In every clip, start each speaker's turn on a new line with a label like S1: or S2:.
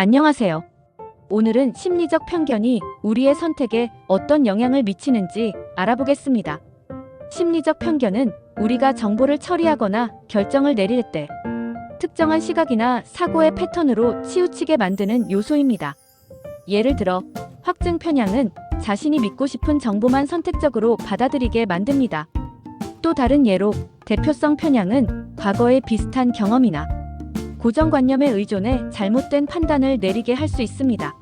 S1: 안녕하세요. 오늘은 심리적 편견이 우리의 선택에 어떤 영향을 미치는지 알아보겠습니다. 심리적 편견은 우리가 정보를 처리하거나 결정을 내릴 때 특정한 시각이나 사고의 패턴으로 치우치게 만드는 요소입니다. 예를 들어, 확증 편향은 자신이 믿고 싶은 정보만 선택적으로 받아들이게 만듭니다. 또 다른 예로, 대표성 편향은 과거의 비슷한 경험이나 고정관념에 의존해 잘못된 판단을 내리게 할 수 있습니다.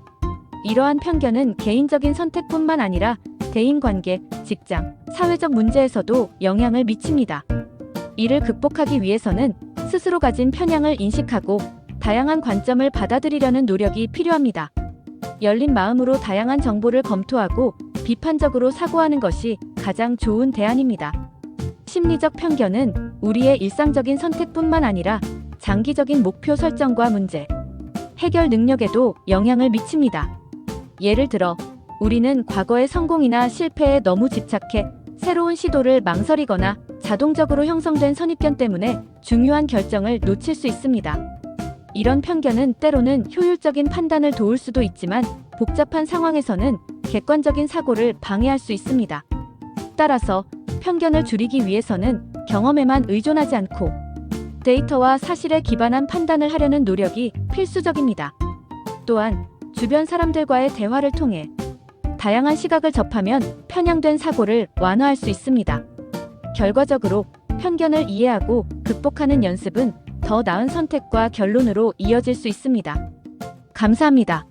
S1: 이러한 편견은 개인적인 선택뿐만 아니라 대인관계, 직장, 사회적 문제에서도 영향을 미칩니다. 이를 극복하기 위해서는 스스로 가진 편향을 인식하고 다양한 관점을 받아들이려는 노력이 필요합니다. 열린 마음으로 다양한 정보를 검토하고 비판적으로 사고하는 것이 가장 좋은 대안입니다. 심리적 편견은 우리의 일상적인 선택뿐만 아니라 장기적인 목표 설정과 문제, 해결 능력에도 영향을 미칩니다. 예를 들어, 우리는 과거의 성공이나 실패에 너무 집착해 새로운 시도를 망설이거나 자동적으로 형성된 선입견 때문에 중요한 결정을 놓칠 수 있습니다. 이런 편견은 때로는 효율적인 판단을 도울 수도 있지만 복잡한 상황에서는 객관적인 사고를 방해할 수 있습니다. 따라서 편견을 줄이기 위해서는 경험에만 의존하지 않고 데이터와 사실에 기반한 판단을 하려는 노력이 필수적입니다. 또한 주변 사람들과의 대화를 통해 다양한 시각을 접하면 편향된 사고를 완화할 수 있습니다. 결과적으로 편견을 이해하고 극복하는 연습은 더 나은 선택과 결론으로 이어질 수 있습니다. 감사합니다.